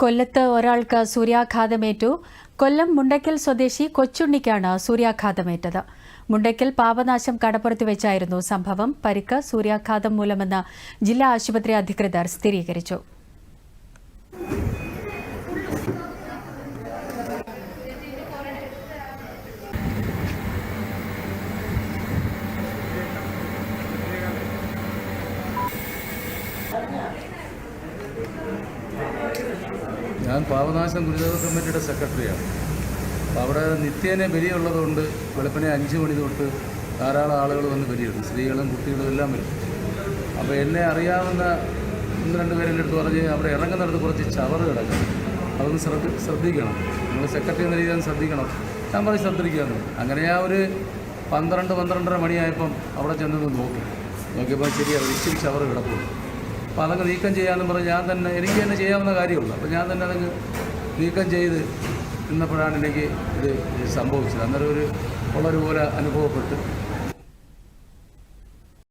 കൊല്ലത്ത് ഒരാൾക്ക് സൂര്യാഘാതമേറ്റു. കൊല്ലം മുണ്ടയ്ക്കൽ സ്വദേശി കൊച്ചുണ്ണിക്കാണ് സൂര്യാഘാതമേറ്റത്. മുണ്ടയ്ക്കൽ പാപനാശം കടപ്പുറത്ത് വെച്ചായിരുന്നു സംഭവം. പരിക്ക് സൂര്യാഘാതം മൂലമെന്ന് ജില്ലാ ആശുപത്രി അധികൃതർ സ്ഥിരീകരിച്ചു. ഞാൻ പാവനാശം ദുരിതാശ്വാസ കമ്മിറ്റിയുടെ സെക്രട്ടറിയാണ്. അപ്പോൾ അവിടെ നിത്യേന ബലിയുള്ളതുകൊണ്ട് വെളുപ്പിനെ അഞ്ച് മണി തൊട്ട് ധാരാളം ആളുകൾ വന്ന് ബലിയിടും സ്ത്രീകളും കുട്ടികളും എല്ലാം വരും. അപ്പോൾ എന്നെ അറിയാവുന്ന ഒന്ന് രണ്ട് പേരെന്റെ അടുത്ത് പറഞ്ഞ് അവിടെ ഇറങ്ങുന്നിടത്ത് കുറച്ച് ചവറ് കിടക്കും. അതൊന്ന് ശ്രദ്ധ ശ്രദ്ധിക്കണം. നിങ്ങൾ സെക്രട്ടറി എന്ന രീതിയിൽ ശ്രദ്ധിക്കണം. ഞാൻ പറഞ്ഞ് ശ്രദ്ധിക്കാമെന്ന് അങ്ങനെ ഞാൻ ഒരു പന്ത്രണ്ട് പന്ത്രണ്ടര മണിയായപ്പം അവിടെ ചെന്നത് നോക്കി. നോക്കിയപ്പോൾ ശരിയാണ് ഇച്ചിരി ചവറ് കിടക്കും അപ്പോൾ അതങ്ങ് നീക്കം ചെയ്യാമെന്ന് പറഞ്ഞ് ഞാൻ തന്നെ എനിക്ക് തന്നെ ചെയ്യാവുന്ന കാര്യമുള്ളൂ. അപ്പോൾ ഞാൻ തന്നെ അതങ്ങ് നീക്കം ചെയ്ത് നിന്നപ്പോഴാണ് എനിക്ക് ഇത് സംഭവിച്ചത്. അന്നേരം ഒരു ഉള്ളൊരു പോലെ അനുഭവപ്പെട്ട്